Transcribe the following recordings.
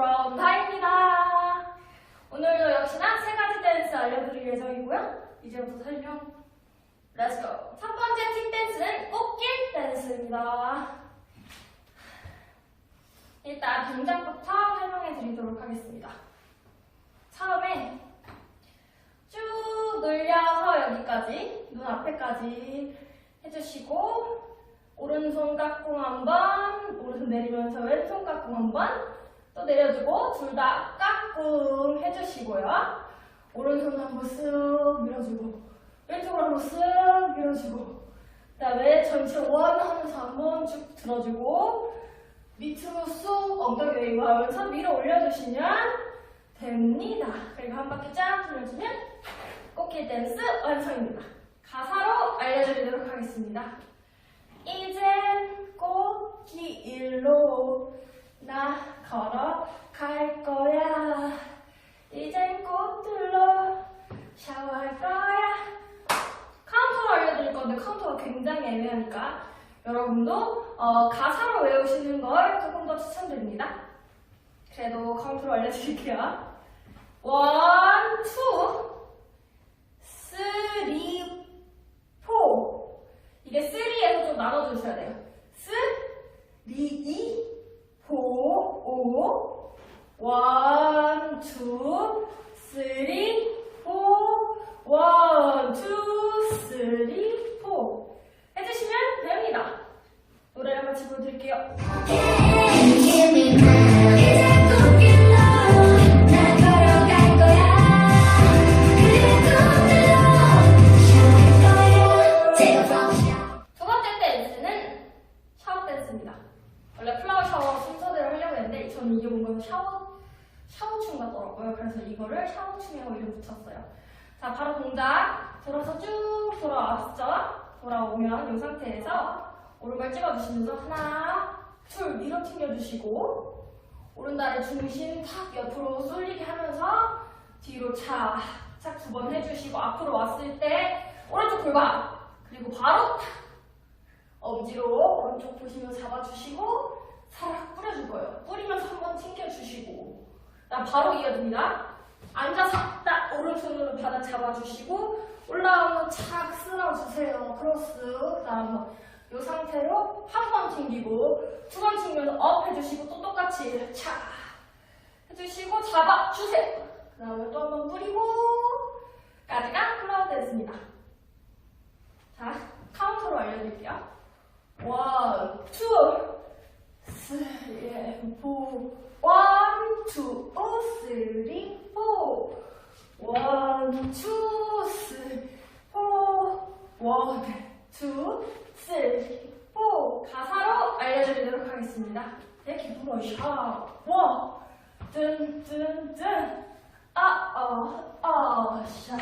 돌아온 타입니다. 오늘도 역시나 세 가지 댄스 알려드릴 예정이고요. 이제부터 설명. 렛츠고. 첫 번째 팀 댄스는 꽃길 댄스입니다. 일단 동작부터 설명해 드리도록 하겠습니다. 처음에 쭉 늘려서 여기까지, 눈 앞에까지 해주시고, 오른손 깍꿍 한 번, 오른손 내리면서 왼손 깍꿍 한 번, 또 내려주고, 둘 다 깍꿍 해주시고요. 오른손 한번 쓱 밀어주고, 왼쪽으로 한번 쓱 밀어주고, 그 다음에 전체 원 하면서 한번 쭉 들어주고, 밑으로 쏙 엉덩이 웨이브 하면서 밀어 올려주시면 됩니다. 그리고 한 바퀴 쫙 돌려주면 꽃길 댄스 완성입니다. 가사로 알려드리도록 하겠습니다. 이젠 꽃길로 나 걸어갈 거야. 이젠 꽃들로 샤워할 거야. 카운터로 알려드릴 건데 카운터가 굉장히 애매하니까 여러분도 어, 가사로 외우시는 걸 조금 더 추천드립니다. 그래도 카운터로 알려드릴게요. 원, 투, 원래 플라워 샤워 순서대로 하려고 했는데 저는 이게 뭔가 샤워 샤워춤 같더라고요. 그래서 이거를 샤워춤이라고 이름 붙였어요. 자, 바로 동작 돌아서 쭉 돌아왔죠? 돌아오면 이 상태에서 오른발 찍어주시면서 하나, 둘 밀어 튕겨주시고 오른다리 중심 탁 옆으로 쏠리게 하면서 뒤로 착 착 두 번 해주시고 앞으로 왔을 때 오른쪽 골반 그리고 바로 탁 엄지로 오른쪽 보시면 잡아주시고 살짝 뿌려줄 거예요. 뿌리면서 한번 튕겨주시고 나 바로 이어집니다. 앉아서 딱 오른손으로 바닥 잡아주시고 올라오면 착 쓸어주세요. 크로스 그 다음 이 상태로 한 번 튕기고 두 번 튕기면서 업 해주시고 또 똑같이 착 해주시고 잡아주세요. 그 다음에 또 한 번 뿌리고 까지가 플라워 댄스입니다. 자 카운터로 알려드릴게요. 원, 투, 쓰리, 포. 원, 투, 오, 쓰리, 포. 원, 투, 쓰리, 포. 원, 투, 쓰리, 포. 가사로 알려드리도록 하겠습니다. 내 기분을 샤. 원, 든, 든, 든. 아, 어, 어, 샤.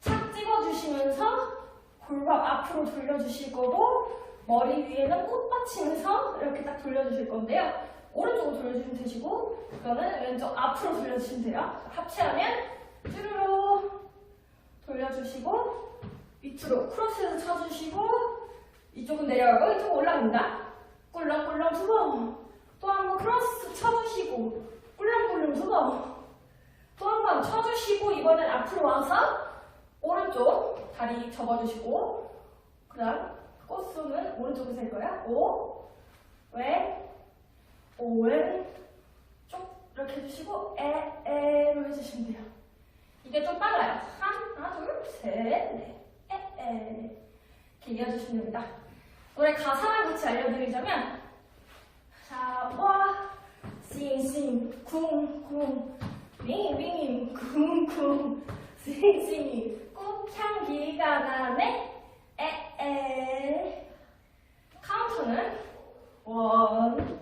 착 찍어주시면서 골반 앞으로 돌려주실 거고 머리 위에는 꽃 받치면서 이렇게 딱 돌려주실 건데요. 오른쪽으로 돌려주시면 되시고 이거는 왼쪽 앞으로 돌려주시면 돼요. 합체하면 쭈루루 돌려주시고 밑으로 크로스해서 쳐주시고 이쪽은 내려가고 이쪽은 올라갑니다. 꿀렁꿀렁 두 번. 또 한 번 크로스 쳐주시고 꿀렁꿀렁 두 번. 또 한 번 쳐주시고 이번엔 앞으로 와서 오른쪽 다리 접어주시고 그 다음 꽃수는 오른쪽으로 셀 거야. 오, 왼, 오왼, 쪽 이렇게 해주시고 에, 에로 해주시면 돼요. 이게 좀 빨라요. 하나, 둘, 셋, 넷, 에, 에. 이렇게 이어주시면 됩니다. 노래 가사를 같이 알려드리자면 자, 와, 싱싱, 쿵쿵, 윙윙, 쿵쿵, 싱싱, 꽃향기가 나네, 에에. 카운터는 원,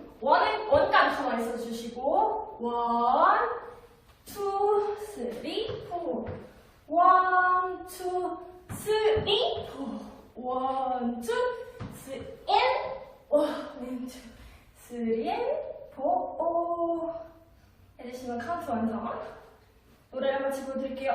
투, 쓰리, 포. 원, 투, 쓰리, 앤, 원, 투, 쓰리, 앤, 포, 오. 해주시면 카운트 완성. 노래를 한번 짚어드릴게요.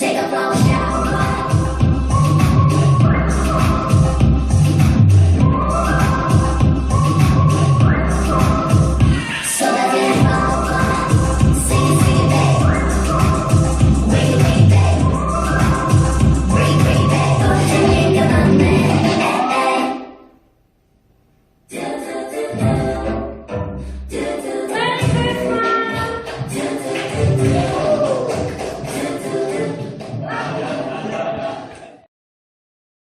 Take a blow,